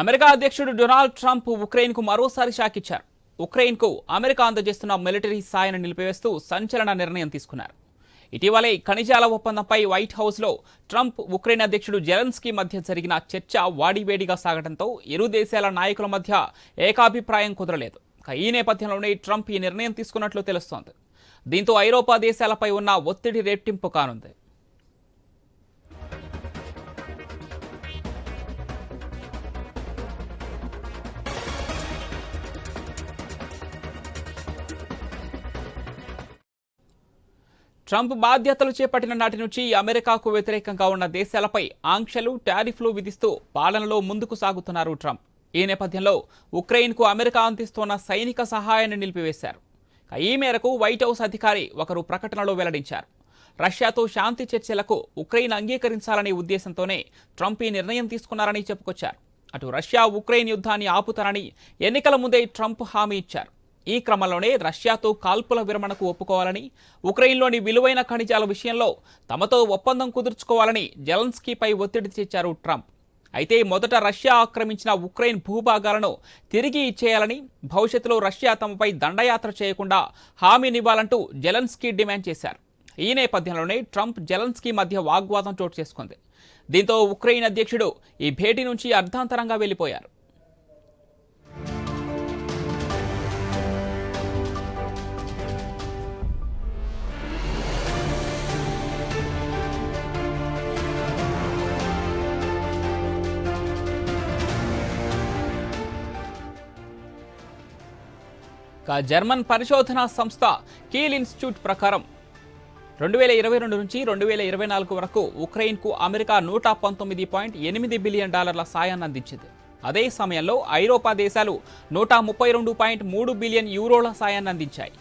America అధ్యక్షుడు Donald Trump ఉక్రెయిన్కు మరోసారి shock ఇచ్చారు ఉక్రెయిన్కు అమెరికా అందజేస్తున్న మిలిటరీ సాయాన్ని నిలిపివేస్తూ సంచలన నిర్ణయం తీసుకున్నారు. ఇటీవలే ఖనిజాల ఒప్పందంపై వైట్ హౌస్లో ట్రంప్ ఉక్రెయిన్ అధ్యక్షుడు జెలెన్స్కీ మధ్య జరిగిన చర్చ వాడివేడిగా సాగడంతో ఇరు దేశాల నాయకుల మధ్య ఏకాభిప్రాయం కుదరలేదు. ఈ నేపథ్యంలోనే ట్రంప్ ఈ నిర్ణయం తీసుకున్నట్లు తెలుస్తోంది. దీంతో ఐరోపా దేశాలపై ఉన్న ఒత్తిడి రెట్టింపు కానుంది. ట్రంప్ బాధ్యతలు చేపట్టిన నాటి నుంచి అమెరికాకు వ్యతిరేకంగా ఉన్న దేశాలపై ఆంక్షలు టారిఫ్లు విధిస్తూ పాలనలో ముందుకు సాగుతున్నారు ట్రంప్. ఈ నేపథ్యంలో ఉక్రెయిన్కు అమెరికా అందిస్తున్న సైనిక సహాయాన్ని నిలిపివేశారు. ఈ మేరకు వైట్ హౌస్ అధికారి ఒకరు ప్రకటనలో వెల్లడించారు. రష్యాతో శాంతి చర్చలకు ఉక్రెయిన్ అంగీకరించాలనే ఉద్దేశంతోనే ట్రంప్ ఈ నిర్ణయం తీసుకున్నారని చెప్పుకొచ్చారు. అటు రష్యా ఉక్రెయిన్ యుద్ధాన్ని ఆపుతారని ఎన్నికల ముందే ట్రంప్ హామీ ఇచ్చారు. ఈ క్రమంలోనే రష్యాతో కాల్పుల విరమణకు ఒప్పుకోవాలని ఉక్రెయిన్లోని విలువైన ఖనిజాల విషయంలో తమతో ఒప్పందం కుదుర్చుకోవాలని జెలెన్స్కీపై ఒత్తిడి తెచ్చారు ట్రంప్. అయితే మొదట రష్యా ఆక్రమించిన ఉక్రెయిన్ భూభాగాలను తిరిగి ఇచ్చేయాలని భవిష్యత్తులో రష్యా తమపై దండయాత్ర చేయకుండా హామీనివ్వాలంటూ జెలెన్స్కీ డిమాండ్ చేశారు. ఈ నేపథ్యంలోనే ట్రంప్ జెలెన్స్కీ మధ్య వాగ్వాదం చోటు చేసుకుంది. దీంతో ఉక్రెయిన్ అధ్యక్షుడు ఈ భేటీ నుంచి అర్ధాంతరంగా వెళ్ళిపోయారు. జర్మన్ పరిశోధనా సంస్థ కీల్ ఇన్స్టిట్యూట్ ప్రకారం రెండు వేల ఇరవై రెండు నుంచి రెండు వేల ఇరవై నాలుగు వరకు ఉక్రెయిన్కు అమెరికా నూట పంతొమ్మిది పాయింట్ ఎనిమిది బిలియన్ డాలర్ల సాయాన్ని అందించింది. అదే సమయంలో ఐరోపా దేశాలు నూట ముప్పై రెండు పాయింట్ మూడు బిలియన్ యూరోల సాయాన్ని అందించాయి.